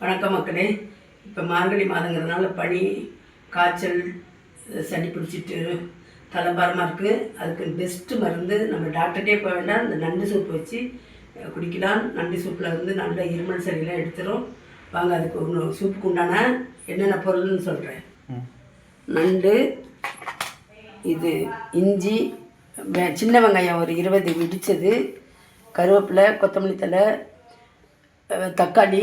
வணக்கம் மக்களே. இப்போ மார்கழி மாதங்கிறதுனால பனி காய்ச்சல் சளி பிடிச்சிட்டு தலைபாரமாக இருக்குது அதுக்கு பெஸ்ட்டு மருந்து நம்ம டாக்டர்கிட்டே போக வேண்டாம். இந்த நண்டு சூப் வச்சு குடிக்கலாம். நண்டு சூப்பில் வந்து நல்ல இருமல் சளியெல்லாம் எடுத்துரும். வாங்க அதுக்கு ஒன்று சூப்புக்கு உண்டான என்னென்ன பொருள்னு சொல்கிறேன் நண்டு இது இஞ்சி சின்ன வெங்காயம் ஒரு இருபது இடித்தது கருவேப்பிலை கொத்தமல்லி தழை அஹ், தக்காளி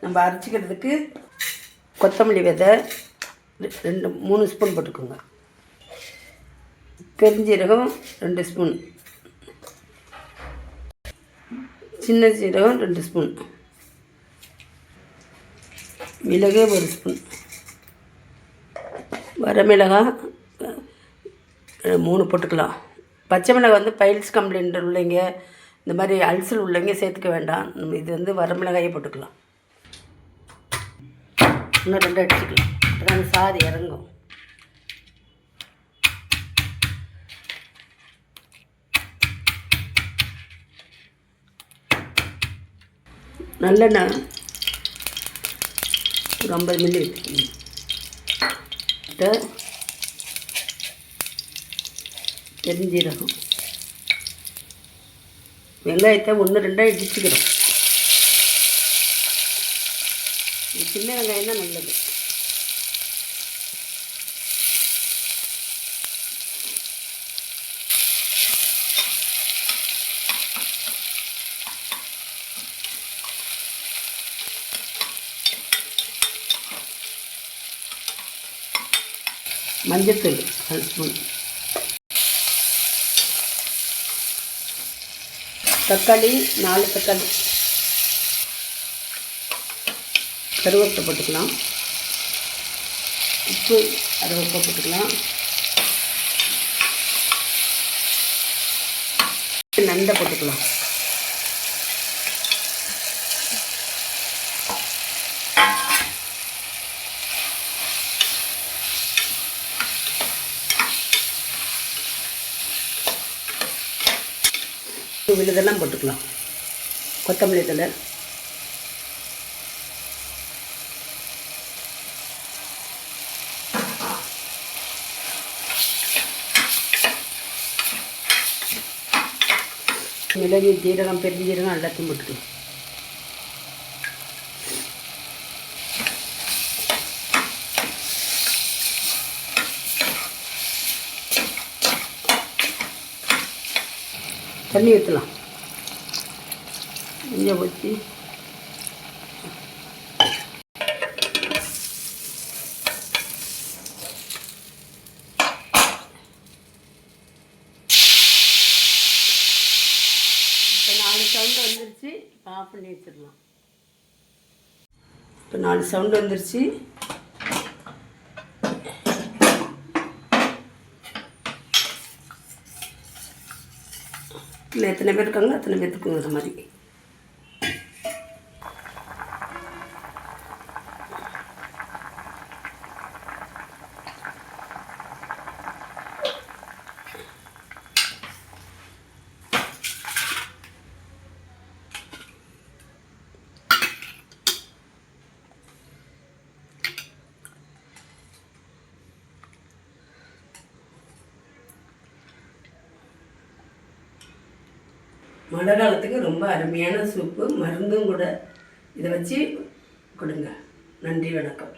நம்ம அரைச்சிக்கிறதுக்கு கொத்தமல்லி விதை ரெ- ரெண்டு மூணு ஸ்பூன் போட்டுக்கோங்க. பெருஞ்சீரகம் ரெண்டு ஸ்பூன். சின்ன சீரகம் ரெண்டு ஸ்பூன். மிளகே ஒரு ஸ்பூன். வரமிளகாய் மூணு போட்டுக்கலாம். பச்சை மிளகாய் வந்து பைல்ஸ் கம்ப்ளைண்ட் உள்ளவங்க இந்த மாதிரி அல்சல் உள்ளவங்க சேர்த்துக்க வேண்டாம். இது வந்து வரமிளகாயே போட்டுக்கலாம். இன்னும் ரெண்டு அடிச்சுக்கலாம் அப்புறம் அந்த சாதி இறங்கும். நல்லெண்ணெய் ஒரு ஐம்பது மில்லி எடுத்துக்கணும். பெருஞ்சீரகம். வெங்காயத்தை ஒன்று ரெண்டாக இடிச்சுக்கிறோம் இது சின்ன வெங்காயம் தான் நல்லது. மஞ்சத்தூள் ஒரு ஸ்பூன். தக்காளி நாலு தக்காளி. கருவேப்பிலை போட்டுக்கலாம். உப்பு கருவேப்பிலை போட்டுக்கலாம். நண்டை போட்டுக்கலாம். விழுதெல்லாம் போட்டுக்கலாம். கொத்தமல்லி தலை மிளகு ஜீரகம் பெருஞ்சீரகம் எல்லாத்தையும் போட்டுக்கலாம் தண்ணி ஊற்றலாம் இங்கே ஊற்றி இப்போ நாலு சவுண்டு வந்துருச்சு இப்போ ஆஃப் பண்ணி வச்சிடலாம். இப்போ நாலு சவுண்டு வந்துருச்சு. இல்லை எத்தனை பேர் இருக்காங்க அத்தனை பேர்த்துக்கும் அது மாதிரி. மழை காலத்துக்கு ரொம்ப அருமையான சூப்பு மருந்தும் கூட. இதை வச்சு கொடுங்க. நன்றி வணக்கம்.